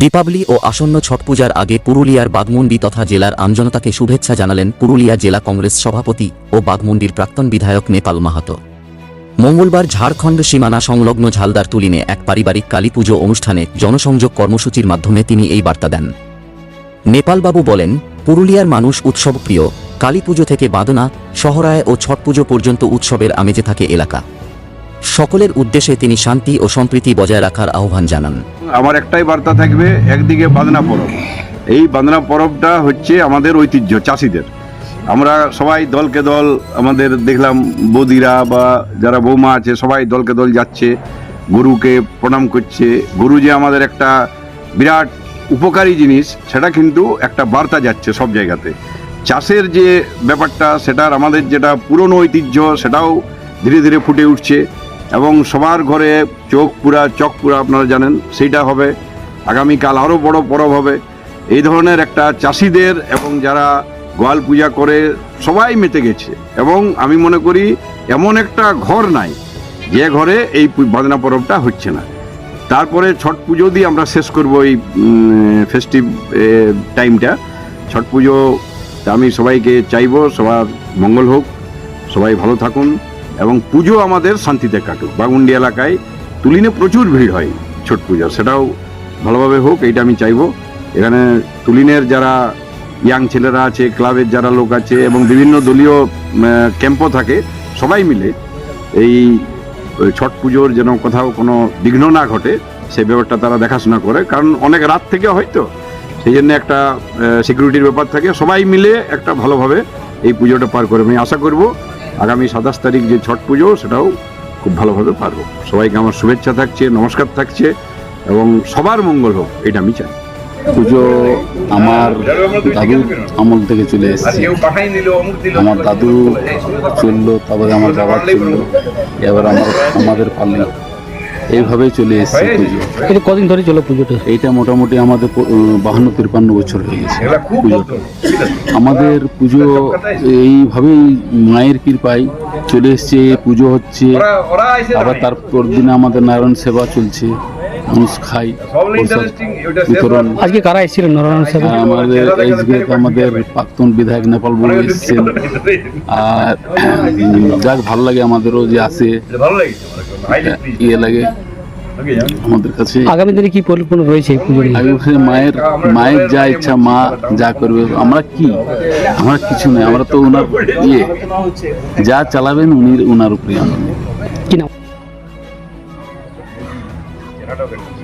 দীপাবলি ও আসন্ন ছট পূজার আগে পুরুলিয়ার বাগমুন্ডি তথা জেলার আমজনতাকে শুভেচ্ছা জানালেন পুরুলিয়া জেলা কংগ্রেস সভাপতি ও বাগমুন্ডির প্রাক্তন বিধায়ক নেপাল মাহাতো। মঙ্গলবার ঝাড়খণ্ড সীমানা সংলগ্ন ঝালদার তুলিনে এক পারিবারিক কালীপুজো অনুষ্ঠানে জনসংযোগ কর্মসূচির মাধ্যমে তিনি এই বার্তা দেন। নেপালবাবু বলেন, পুরুলিয়ার মানুষ উৎসবপ্রিয়। কালীপুজো থেকে বাঁধনা সহরায় ও ছট পুজো পর্যন্ত উৎসবের আমেজে থাকে এলাকা। সকলের উদ্দেশ্যে তিনি শান্তি ও সম্প্রীতি বজায় রাখার আহ্বান জানান। আমার একটাই বার্তা থাকবে, একদিকে বাঁধনা পরব। এই বাঁধনা পরবটা হচ্ছে আমাদের ঐতিহ্য, চাষিদের। আমরা সবাই দলকে দল, আমাদের দেখলাম বৌদিরা বা যারা বৌমা আছে, সবাই দলকে দল যাচ্ছে, গরুকে প্রণাম করছে। গরু যে আমাদের একটা বিরাট উপকারী জিনিস, সেটা কিন্তু একটা বার্তা যাচ্ছে সব জায়গাতে। চাষের যে ব্যাপারটা, সেটার আমাদের যেটা পুরনো ঐতিহ্য, সেটাও ধীরে ধীরে ফুটে উঠছে। এবং সবার ঘরে চোখ পুরা, চক পুরা আপনারা জানেন, সেইটা হবে। আগামীকাল আরও বড় পরব হবে। এই ধরনের একটা চাষিদের এবং যারা গোয়াল পূজা করে, সবাই মেতে গেছে। এবং আমি মনে করি, এমন একটা ঘর নাই, যে ঘরে এই বাঁধনা পরবটা হচ্ছে না। তারপরে ছট পুজো দিয়ে আমরা শেষ করব এই ফেস্টিভ টাইমটা ছট পুজো আমি সবাইকে চাইব, সবার মঙ্গল হোক। সবাই ভালো থাকুন। এবং পুজো আমাদের শান্তিতে কাটুক। বাগুন্ডি এলাকায় তুলিনে প্রচুর ভিড় হয় ছট পূজা সেটাও ভালোভাবে হোক, এইটা আমি চাইব। এখানে তুলিনের যারা ইয়াং ছেলেরা আছে, ক্লাবের যারা লোক আছে এবং বিভিন্ন দলীয় ক্যাম্পও থাকে, সবাই মিলে এই ছট পুজোর যেন কোথাও কোনো বিঘ্ন না ঘটে সেই ব্যাপারটা তারা দেখাশোনা করে। কারণ অনেক রাত থেকে হয়তো, সেই জন্য একটা সিকিউরিটির ব্যাপার থাকে। সবাই মিলে একটা ভালোভাবে এই পুজোটা পার করে। আমি আশা করব আগামী সাতাশ তারিখ যে ছট পুজো, সেটাও খুব ভালোভাবে পারব। সবাইকে আমার শুভেচ্ছা থাকছে, নমস্কার থাকছে, এবং সবার মঙ্গল হোক, এটা আমি চাই। পুজো আমার দাদু আমল থেকে চলে এসেছে। আমার দাদু চলল, তারপরে আমার বাবা চলল, এবার আমার আমাদের পাল্লে এইভাবেই চলে এসেছে পুজো। এটা কদিন ধরে চলে পুজোটা? এইটা মোটামুটি আমাদের বাহান্ন তিরপান্ন বছর হয়ে গেছে পুজোটা আমাদের পুজো এইভাবেই মায়ের কৃপায় চলে এসছে পুজো হচ্ছে। আবার তারপর দিনে আমাদের নারায়ণ সেবা চলছে। মানুষ খাই বিতরণ আজকে কারা এসেছিলেন নারায়ণ সাহেব আর আমাদের আমাদের প্রাক্তন বিধায়ক নেপাল বড় এসেছেন। আর যাক ভালো লাগে আমাদেরও যে আসে ইয়ে লাগে আমাদের কাছে। আগামী দিনে কি পরিকল্পনা রয়েছে? মায়ের মায়ের যা ইচ্ছা মা যা করবে। আমরা কি? আমরা কিছু নেই আমরা তো ওনার ইয়ে। যা চালাবেন উনি ওনার উপরে আমরা। Claro.